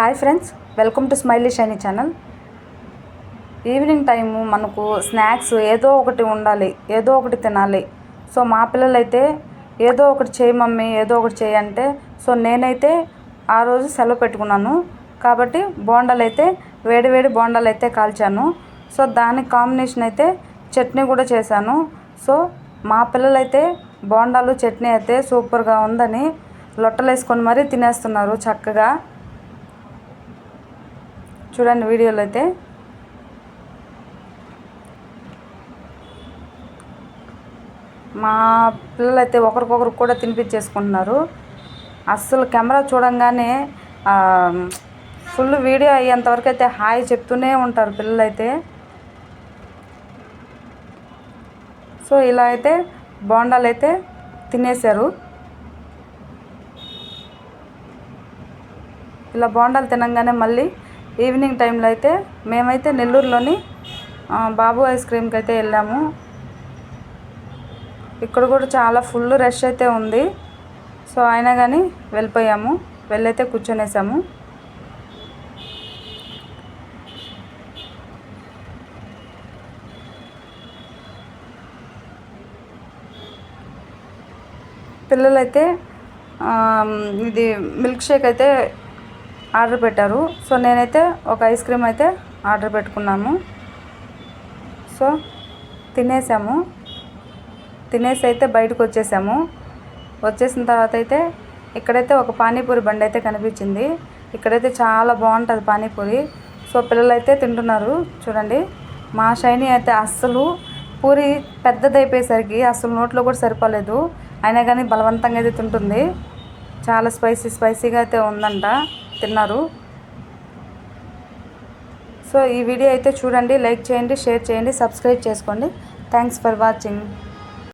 Hi friends welcome to smiley shiny channel. Evening time మనకు snacks ఏదో ఒకటి ఉండాలి ఏదో ఒకటి తినాలి. సో మా పిల్లలైతే ఏదో ఒకటి చేయి మమ్మీ ఏదో ఒకటి చేయి అంటే సో నేనైతే ఆ రోజు సెలవు పెట్టుకున్నాను. కాబట్టి బోండాలు అయితే వేడి వేడి బోండాలు అయితే కాల్చాను. సో దానికి కాంబినేషన్ అయితే చట్నీ కూడా చేశాను. సో మా పిల్లలైతే బోండాలు చట్నీ అయితే సూపర్గా ఉందని లొట్టలు వేసుకొని మరీ తినేస్తున్నారు చక్కగా. చూడండి వీడియోలో అయితే. మా పిల్లలైతే ఒకరికొకరు కూడా తినిపించేసుకుంటున్నారు. అస్సలు కెమెరా చూడంగానే ఫుల్ వీడియో అయ్యేంతవరకు అయితే హాయ్ చెప్తూనే ఉంటారు పిల్లలైతే. సో ఇలా అయితే బోండాలు అయితే తినేశారు. ఇలా బోండాలు తినంగానే మళ్ళీ ఈవినింగ్ టైంలో అయితే మేమైతే నెల్లూరులోని బాబు ఐస్ క్రీమ్కి అయితే వెళ్ళాము. ఇక్కడ కూడా చాలా ఫుల్ రష్ అయితే ఉంది. సో అయినా కానీ వెళ్ళిపోయాము. వెళ్ళైతే కూర్చొనేసాము. పిల్లలైతే ఇది మిల్క్ షేక్ అయితే ఆర్డర్ పెట్టారు. సో నేనైతే ఒక ఐస్ క్రీమ్ అయితే ఆర్డర్ పెట్టుకున్నాము సో తినేసాము. తినేసి అయితే బయటకు వచ్చేసాము. వచ్చేసిన తర్వాత అయితే ఇక్కడైతే ఒక పానీపూరి బండి అయితే కనిపించింది. ఇక్కడైతే చాలా బాగుంటుంది పానీపూరి. సో పిల్లలు అయితే తింటున్నారు. చూడండి. మా షైని అయితే అస్సలు పూరి పెద్దదైపోయేసరికి అసలు నోట్లో కూడా సరిపోలేదు. అయినా కానీ బలవంతంగా అయితే తింటుంది. చాలా స్పైసీ స్పైసీగా అయితే ఉందంట. తిన్నారు. సో ఈ వీడియో అయితే చూడండి లైక్ చేయండి షేర్ చేయండి సబ్స్క్రైబ్ చేసుకోండి. Thanks for watching